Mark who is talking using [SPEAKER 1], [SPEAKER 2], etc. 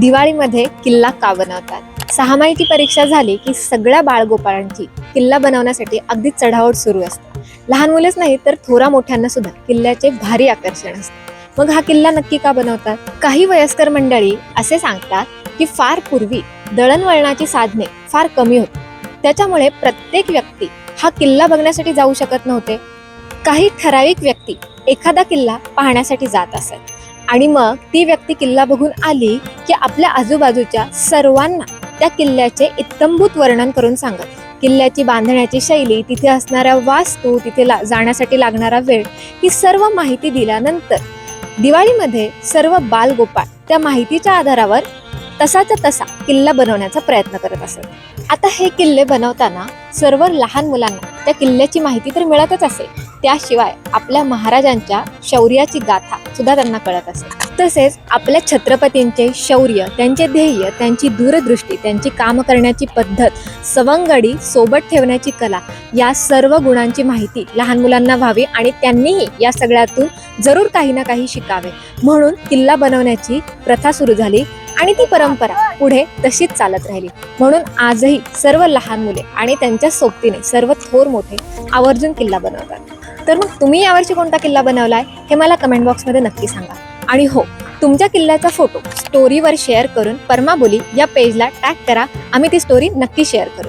[SPEAKER 1] दिवाळीमध्ये किल्ला का बनवतात? सहामाहीची परीक्षा झाली की सगळ्या बाळगोपाळांची किल्ला बनवण्यासाठी अगदी चढाओढ सुरू असते. लहान मुलेच नाही तर थोरा मोठ्यांना सुद्धा किल्ल्याचे भारी आकर्षण असते. मग हा किल्ला नक्की का बनवतात? काही वयस्कर मंडळी असे सांगतात की फार पूर्वी दळणवळणाची साधने फार कमी होती. त्याच्यामुळे प्रत्येक व्यक्ती हा किल्ला बघण्यासाठी जाऊ शकत नव्हते. काही ठराविक व्यक्ती एखादा किल्ला पाहण्यासाठी जात असत. आणि मग ती व्यक्ती किल्ला बघून आली की आपल्या आजूबाजूच्या सर्वांना त्या किल्ल्याचे इत्तंभूत वर्णन करून सांगत. किल्ल्याची बांधण्याची शैली तिथे असणाऱ्या वास्तू तिथे ला जाण्यासाठी लागणारा वेळ ही सर्व माहिती दिल्यानंतर दिवाळीमध्ये सर्व बालगोपाळ त्या माहितीच्या आधारावर तसाचा तसा किल्ला बनवण्याचा प्रयत्न करत असत. आता हे किल्ले बनवताना सर्व लहान मुलांना त्या किल्ल्याची माहिती तर मिळतच असेल. त्याशिवाय आपल्या महाराजांच्या शौर्याची गाथा सुद्धा त्यांना कळत असे तसेच आपल्या छत्रपतींचे शौर्य त्यांचे ध्येय त्यांची दूरदृष्टी त्यांची काम करण्याची पद्धत सवंगडी सोबत ठेवण्याची कला या सर्व गुणांची माहिती लहान मुलांना व्हावी आणि त्यांनीही या सगळ्यातून जरूर काही ना काही शिकावे. म्हणून किल्ला बनवण्याची प्रथा सुरू झाली. आणि ती परंपरा पुढे तशीच चालत राहिली. म्हणून आजही सर्व लहान मुले आणि त्यांच्या सोबतीने सर्व थोर मोठे आवर्जून किल्ला बनवतात. तर मग तुम्ही यावर्षी कोणता किल्ला बनवलाय? हे मला कमेंट बॉक्समध्ये नक्की सांगा. आणि हो तुमच्या किल्ल्याचा फोटो स्टोरीवर शेअर करून परमाबोली या पेजला टॅग करा. आम्ही ती स्टोरी नक्की शेअर करू.